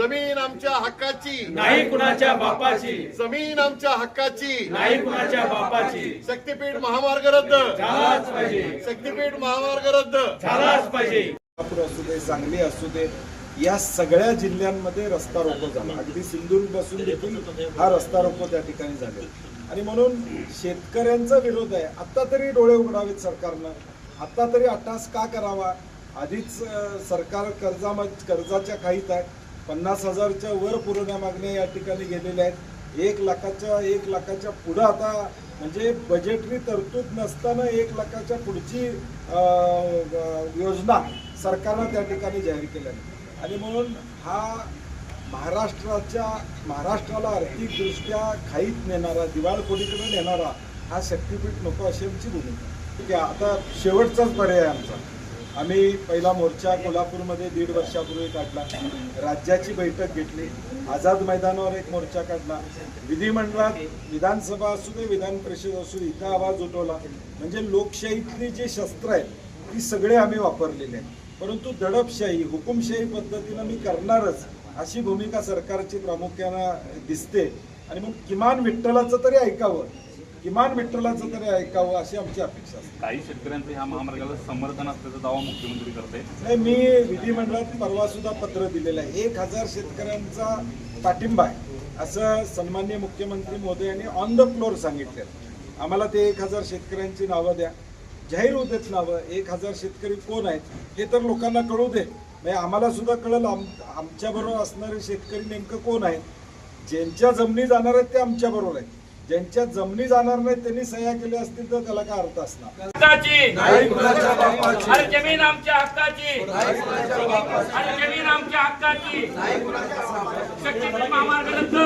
आमच्या हक्काची. नाही कुणाच्या बापाची. जमीन आमच्या हक्काची. नाही कुणाच्या बापाची. शक्तीपीठ महामार्ग रद्द. झालाच पाहिजे. शक्तीपीठ महामार्ग रद्द. झालाच पाहिजे. कोल्हापूर असू दे सांगली असू दे या सगळ्या जिल्ह्यांमध्ये रस्ता रोको झाला. अगदी सिंधुदुर्गपासून देखील हा रस्ता रोको त्या ठिकाणी झाले. आणि म्हणून शेतकऱ्यांचा विरोध आहे. आता तरी डोळे उघडावेत सरकारनं. आता तरी अट्टास का करावा? आधीच सरकार कर्जा कर्जाच्या खाईत आहे. पन्नास हजारच्या वर पुरवण्या मागण्या या ठिकाणी गेलेल्या आहेत. एक लाखाच्या एक लाखाच्या पुढं आता म्हणजे बजेटरी तरतूद नसताना एक लाखाच्या पुढची योजना सरकारनं त्या ठिकाणी जाहीर केल्या आणि म्हणून हा महाराष्ट्राच्या महाराष्ट्राला आर्थिकदृष्ट्या खाईत नेणारा दिवाळखोरीकडे नेणारा हा शक्तीपीठ नको अशी आमची भूमिका ठीक आहे आता शेवटचाच पर्याय आमचा. आम्ही पहिला मोर्चा कोल्हापूरमध्ये दीड वर्षापूर्वी काढला. राज्याची बैठक घेतली. आझाद मैदानावर एक मोर्चा काढला. विधिमंडळात विधानसभा असू दे विधान परिषद असू दे इथं आवाज उठवला. म्हणजे लोकशाहीतली जी शस्त्र आहेत ती सगळे आम्ही वापरलेले आहेत. परंतु दडपशाही हुकुमशाही पद्धतीनं मी करणारच अशी भूमिका सरकारची प्रामुख्यानं दिसते. आणि मग किमान विठ्ठलाचं तरी ऐकावं. किमान विठ्ठलाचं तरी ऐकावं अशी आमची अपेक्षा असते. काही शेतकऱ्यांचं ह्या महामार्गाला समर्थन असल्याचा दावा मुख्यमंत्री करते. नाही मी विधिमंडळात परवा सुद्धा पत्र दिलेलं आहे. एक हजार शेतकऱ्यांचा पाठिंबा आहे. असं सन्मान्य मुख्यमंत्री मोदी यांनी ऑन द फ्लोर सांगितलं आम्हाला ते एक हजार शेतकऱ्यांची नावं द्या. जाहीर होतेच नावं एक हजार शेतकरी कोण आहेत हे तर लोकांना कळू दे. म्हणजे आम्हाला सुद्धा कळलं आम आमच्याबरोबर असणारे शेतकरी नेमकं कोण आहेत? ज्यांच्या जमिनी जाणार आहेत ते आमच्याबरोबर आहेत. ज्यांच्या जमिनी जाणार नाहीत त्यांनी सह्या केल्या असतील तर त्याला काय अर्थ असणार? हक्काची. नाही कुणाच्या बापाची. अरे जमीन आमच्या हक्काची. अरे जमीन आमच्या हक्काची. शक्तीपीठ महामार्ग रद्द